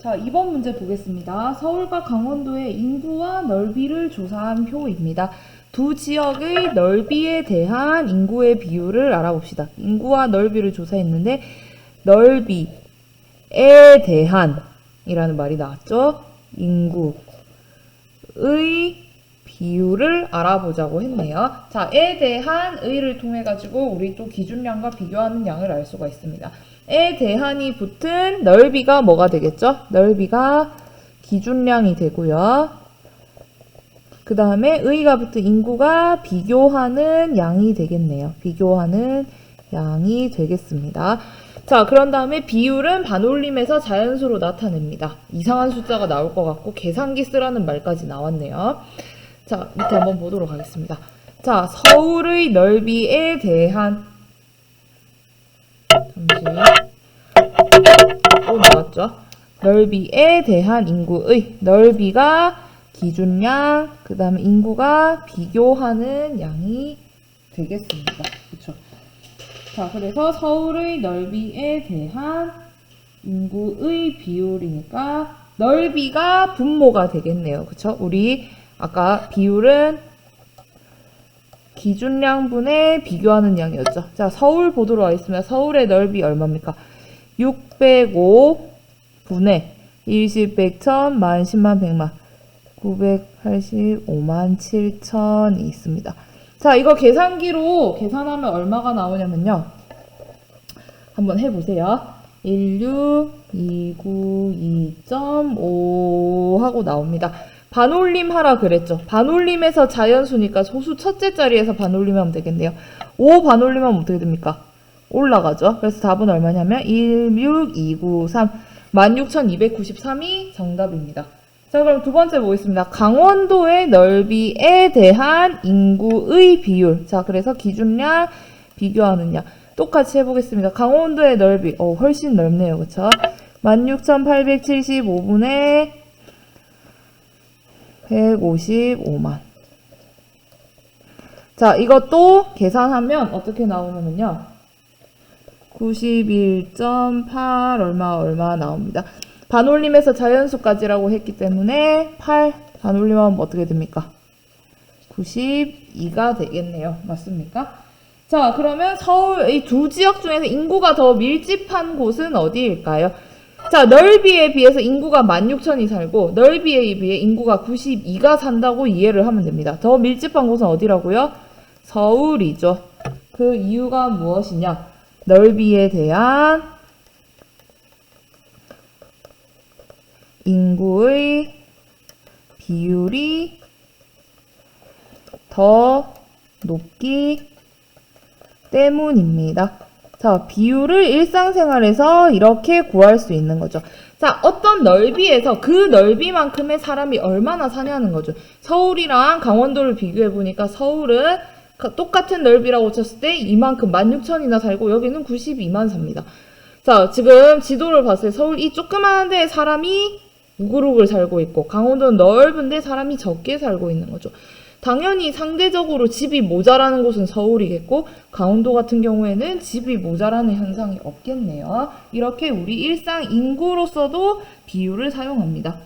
자, 2번 문제 보겠습니다. 서울과 강원도의 인구와 넓이를 조사한 표입니다. 두 지역의 넓이에 대한 인구의 비율을 알아봅시다. 인구와 넓이를 조사했는데 넓이에 대한 이라는 말이 나왔죠. 인구의 비율을 알아보자고 했네요. 자, 에 대한 의를 통해 가지고 우리 또 기준량과 비교하는 양을 알 수가 있습니다. 에 대한이 붙은 넓이가 뭐가 되겠죠? 넓이가 기준량이 되고요. 그 다음에 의가 붙은 인구가 비교하는 양이 되겠네요. 비교하는 양이 되겠습니다. 자, 그런 다음에 비율은 반올림에서 자연수로 나타냅니다. 이상한 숫자가 나올 것 같고 계산기 쓰라는 말까지 나왔네요. 자, 밑에 한번 보도록 하겠습니다. 자, 서울의 넓이에 대한 잠시 또 나왔죠. 넓이에 대한 인구의 넓이가 기준량, 그 다음에 인구가 비교하는 양이 되겠습니다. 그렇죠. 자, 그래서 서울의 넓이에 대한 인구의 비율이니까 넓이가 분모가 되겠네요. 그쵸? 우리 아까 비율은 기준량분에 비교하는 양이었죠. 자, 서울 보도록 하겠습니다. 서울의 넓이 얼마입니까? 605 분의 20, 100, 1000, 만, 10만, 100만 985만 7천이 있습니다. 자, 이거 계산기로 계산하면 얼마가 나오냐면요. 한번 해보세요. 16292.5 하고 나옵니다. 반올림 하라 그랬죠. 반올림에서 자연수니까 소수 첫째 자리에서 반올림하면 되겠네요. 5 반올림하면 어떻게 됩니까? 올라가죠. 그래서 답은 얼마냐면 16293 16,293이 정답입니다. 자, 그럼 두 번째 보겠습니다. 강원도의 넓이에 대한 인구의 비율. 자, 그래서 기준량 비교하느냐. 똑같이 해보겠습니다. 강원도의 넓이. 어, 훨씬 넓네요. 그쵸? 16,875분의 155만. 자, 이것도 계산하면 어떻게 나오냐면요. 91.8 얼마 얼마 나옵니다. 반올림에서 자연수까지라고 했기 때문에 8 반올림하면 어떻게 됩니까? 92가 되겠네요. 맞습니까? 자, 그러면 서울 이 두 지역 중에서 인구가 더 밀집한 곳은 어디일까요? 자, 넓이에 비해서 인구가 16,000이 살고 넓이에 비해 인구가 92가 산다고 이해를 하면 됩니다. 더 밀집한 곳은 어디라고요? 서울이죠. 그 이유가 무엇이냐? 넓이에 대한 인구의 비율이 더 높기 때문입니다. 자, 비율을 일상생활에서 이렇게 구할 수 있는 거죠. 자, 어떤 넓이에서 그 넓이만큼의 사람이 얼마나 사냐는 거죠. 서울이랑 강원도를 비교해 보니까 서울은 가- 똑같은 넓이라고 쳤을 때 이만큼 16,000이나 살고 여기는 92만 삽니다. 자, 지금 지도를 봤을 때 서울 이 조그마한 데에 사람이 우글우글 살고 있고 강원도는 넓은데 사람이 적게 살고 있는 거죠. 당연히 상대적으로 집이 모자라는 곳은 서울이겠고 강원도 같은 경우에는 집이 모자라는 현상이 없겠네요. 이렇게 우리 일상 인구로서도 비율을 사용합니다.